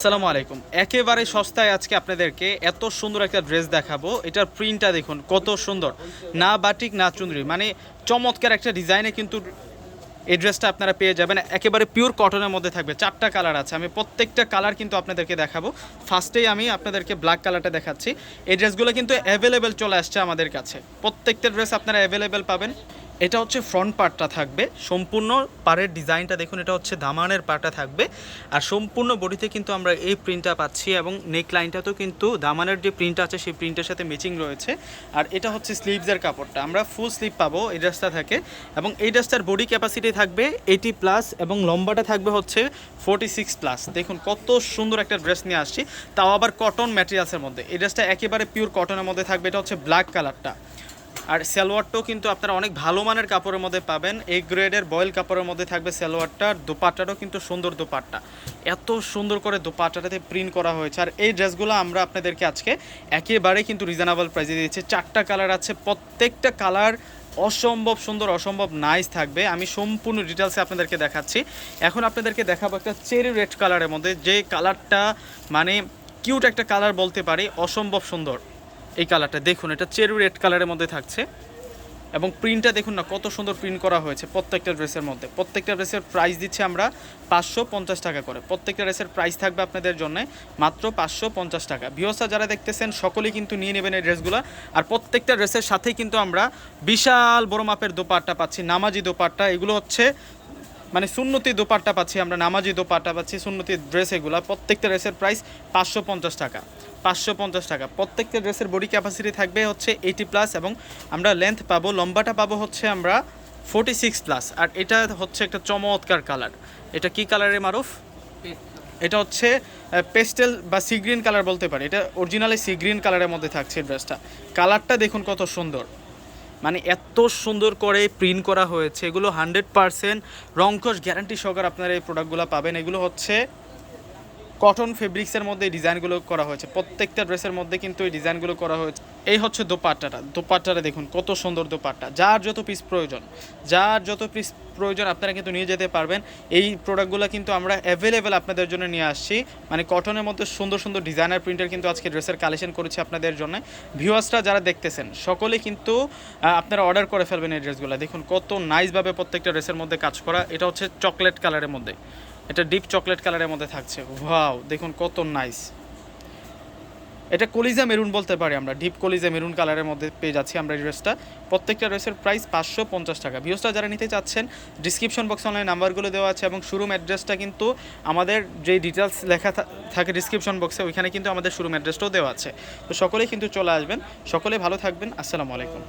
আসসালামু আলাইকুম। একেবারে সস্তায় আজকে আপনাদেরকে এত সুন্দর একটা ড্রেস দেখাবো। এটার প্রিন্টটা দেখুন, কত সুন্দর। না বাটিক, না চুনরি। মানে চমৎকার একটা ডিজাইনে কিন্তু এই ড্রেসটা আপনারা পেয়ে যাবেন। একেবারে পিওর কটনের মধ্যে থাকবে। চারটা কালার আছে। আমি প্রত্যেকটা কালার কিন্তু আপনাদেরকে দেখাবো। ফার্স্টেই আমি আপনাদেরকে ব্ল্যাক কালারটা দেখাচ্ছি। এই ড্রেসগুলো কিন্তু অ্যাভেলেবেল চলে আসছে আমাদের কাছে। প্রত্যেকটা ড্রেস আপনারা অ্যাভেলেবেল পাবেন। এটা হচ্ছে ফ্রন্ট পার্টটা থাকবে। সম্পূর্ণ পাড়ের ডিজাইনটা দেখুন, এটা হচ্ছে দামানের পার্টটা থাকবে। আর সম্পূর্ণ বডিতে কিন্তু আমরা এই প্রিন্টটা পাচ্ছি এবং নেক লাইনটাতেও কিন্তু দামানের যে প্রিন্ট আছে, সেই প্রিন্টের সাথে ম্যাচিং রয়েছে। আর এটা হচ্ছে স্লিভসের কাপড়টা। আমরা ফুল স্লিভ পাবো এই ড্রেসটা থাকে। এবং এই ড্রেসটার বডি ক্যাপাসিটি থাকবে এইটি প্লাস এবং লম্বাটা থাকবে হচ্ছে ফোর্টি সিক্স প্লাস দেখুন, কত সুন্দর একটা ড্রেস নিয়ে আসছি। তাও আবার কটন ম্যাটেরিয়ালসের মধ্যে। এই ড্রেসটা একেবারে পিওর কটনের মধ্যে থাকবে। এটা হচ্ছে ব্ল্যাক কালারটা আর সালোয়ারটাও কিন্তু আপনারা অনেক ভালো মানের কাপড়ের মধ্যে পাবেন। এই গ্রেডের বয়েল কাপড়ের মধ্যে থাকবে সালোয়ারটা দোপাট্টাটাও কিন্তু সুন্দর দোপাট্টা। এত সুন্দর করে দোপাট্টাটাতে প্রিন্ট করা হয়েছে। আর এই ড্রেসগুলো আমরা আপনাদেরকে আজকে একেবারে কিন্তু রিজনেবল প্রাইসে দিয়েছি চারটা কালার আছে, প্রত্যেকটা কালার অসম্ভব সুন্দর, অসম্ভব নাইস থাকবে। আমি সম্পূর্ণ ডিটেলসে আপনাদেরকে দেখাচ্ছি। এখন আপনাদেরকে দেখাবো একটা চেরি রেড কালারের মধ্যে। যে কালারটা মানে কিউট একটা কালার বলতে পারি, অসম্ভব সুন্দর। এই কালারটা দেখুন, এটা চেরু রেড কালারের মধ্যে থাকছে। এবং প্রিন্টটা দেখুন না, কত সুন্দর প্রিন্ট করা হয়েছে প্রত্যেকটা ড্রেসের মধ্যে। প্রত্যেকটা ড্রেসের প্রাইস দিচ্ছে আমরা পাঁচশো পঞ্চাশ টাকা করে। প্রত্যেকটা ড্রেসের প্রাইস থাকবে আপনাদের জন্য মাত্র পাঁচশো পঞ্চাশ টাকা। ভিওসা যারা দেখতেছেন, সকলেই কিন্তু নিয়ে নেবেন এই ড্রেসগুলো। আর প্রত্যেকটা ড্রেসের সাথেই কিন্তু আমরা বিশাল বড় মাপের দোপাট্টা পাচ্ছি, নামাজি দোপাট্টা। এগুলো হচ্ছে মানে সুন্নতি দোপাট্টা পাচ্ছি আমরা, নামাজি দোপাট্টা পাচ্ছি, সুন্নতি ড্রেস এগুলো। প্রত্যেকটা ড্রেসের প্রাইস পাঁচশো পঞ্চাশ টাকা। পাঁচশো পঞ্চাশ টাকা। প্রত্যেকটা ড্রেসের বডি ক্যাপাসিটি থাকবে হচ্ছে এইটি প্লাস এবং আমরা লেন্থ পাবো, লম্বাটা পাবো হচ্ছে আমরা ফোর্টি সিক্স প্লাস আর এটা হচ্ছে একটা চমৎকার কালার এটা কি কালারের মারুফ? এটা হচ্ছে পেস্টেল বা সি গ্রিন কালার বলতে পারি। এটা অরিজিনালি সি গ্রিন কালারের মধ্যে থাকছে ড্রেসটা কালারটা দেখুন কত সুন্দর। মানে এত সুন্দর করে প্রিন্ট করা হয়েছে। এগুলো হান্ড্রেড পারসেন্ট রংকশ গ্যারান্টি সহকারে আপনারা এই প্রোডাক্টগুলো পাবেন। এগুলো হচ্ছে কটন ফেব্রিক্সের মধ্যে এই ডিজাইনগুলো করা হয়েছে। প্রত্যেকটা ড্রেসের মধ্যে কিন্তু এই ডিজাইনগুলো করা হয়েছে। এই হচ্ছে দোপাট্টাটা। দোপাট্টাটা দেখুন, কত সুন্দর দোপাট্টা। যার যত পিস প্রয়োজন, যার যত পিস প্রয়োজন আপনারা কিন্তু নিয়ে যেতে পারবেন। এই প্রোডাক্টগুলো কিন্তু আমরা অ্যাভেলেবেল আপনাদের জন্য নিয়ে আসছি। মানে কটনের মধ্যে সুন্দর সুন্দর ডিজাইনার প্রিন্টের কিন্তু আজকে ড্রেসের কালেকশন করেছি আপনাদের জন্য। ভিউয়ার্সরা যারা দেখতেছেন, সকলে কিন্তু আপনারা অর্ডার করে ফেলবেন এই ড্রেসগুলো দেখুন, কত নাইসভাবে প্রত্যেকটা ড্রেসের মধ্যে কাজ করা। এটা হচ্ছে চকলেট কালারের মধ্যে। এটা ডিপ চকলেট কালারের মধ্যে থাকছে। ভাও দেখুন কত নাইস এটা কলিজা মেরুন বলতে পারি আমরা। ডিপ কলিজা মেরুন কালারের মধ্যে পেয়ে যাচ্ছি আমরা এই ড্রেসটা প্রত্যেকটা ড্রেসের প্রাইস পাঁচশো পঞ্চাশ টাকা। ভিউসটা যারা নিতে চাচ্ছেন ডিসক্রিপশন বক্সে অনলাইন নাম্বারগুলো দেওয়া আছে এবং শোরুম অ্যাড্রেসটা কিন্তু আমাদের যে ডিটেলস লেখা থাকে ডিসক্রিপশন বক্সে ওইখানে কিন্তু আমাদের শোরুম অ্যাড্রেসটাও দেওয়া আছে। তো সকলেই কিন্তু চলে আসবেন। সকলে ভালো থাকবেন। আসসালামু আলাইকুম।